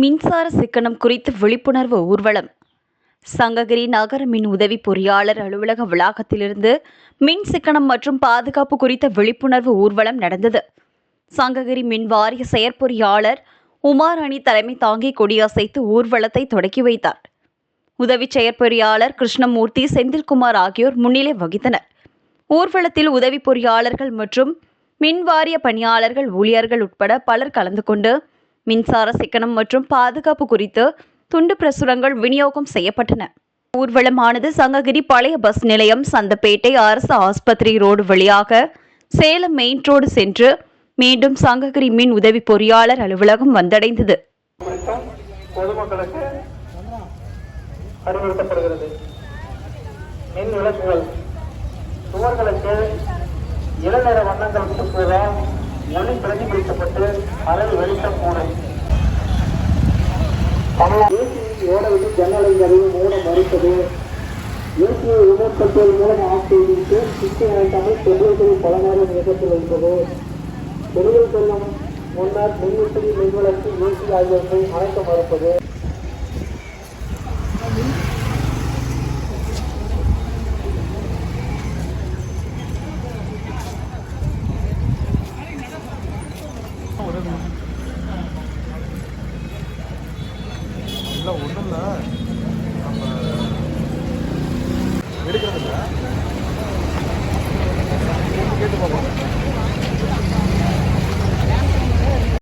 மின்சார சிக்கனம் குறித்து விழிப்புணர்வு ஊர்வலம். சங்ககிரி நகர மின் உதவி பொறியாளர் அலுவலக வளாகத்திலிருந்து மின் சிக்கனம் மற்றும் பாதுகாப்பு குறித்த விழிப்புணர்வு ஊர்வலம் நடந்தது. சங்ககிரி மின் வாரிய செயற்பொறியாளர் உமார் அணி தலைமை தாங்கி கொடியசைத்து ஊர்வலத்தை தொடக்கி வைத்தார். உதவி செயற்பொறியாளர் கிருஷ்ணமூர்த்தி செந்தில்குமார் ஆகியோர் முன்னிலை வகித்தனர். ஊர்வலத்தில் உதவி பொறியாளர்கள் மற்றும் மின் வாரிய பணியாளர்கள் ஊழியர்கள் உட்பட பலர் கலந்து கொண்டு மின்சார சிக்கனம் மற்றும் பாதுகாப்பு குறித்து துண்டு பிரசுரங்கள் விநியோகம் செய்யப்பட்டன. ஊர்வலமானது சங்ககிரி பழைய பஸ் நிலையம் சந்தப்பேட்டை அரசு ஆஸ்பத்திரி ரோடு வழியாக சேலம் மெயின் ரோடு சென்று மீண்டும் சங்ககிரி மின் உதவி பொறியாளர் அலுவலகம் வந்தடைந்தது. அறிவுறுத்தப்படுகிறது. மின் விளக்குகள் சுவர்களுக்கு இளநிற வண்ணங்கள் பூசுவதால் ஒளி பிரதிபலிக்கப்பட்டு அலை வெளிச்சம் கூடும் ஏசி ஓடவிட்டு ஜன்னலைகளையும் மூட மறுப்பது ஏசியை ரிமோட் கண்ட்ரோல் மூலம் ஆஃப் செய்துவிட்டு சுவிட்சை அணைக்காமல் டெம்பரேச்சரை பல நேரம் இயக்கத்தில் வைப்பது வெளியில் செல்லும் முன்னர் மின்விசிறி மின்விளக்கு ஏசி ஆகியவற்றை அணைக்க மறுப்பது இல்லை ஒன்றும் இல்லை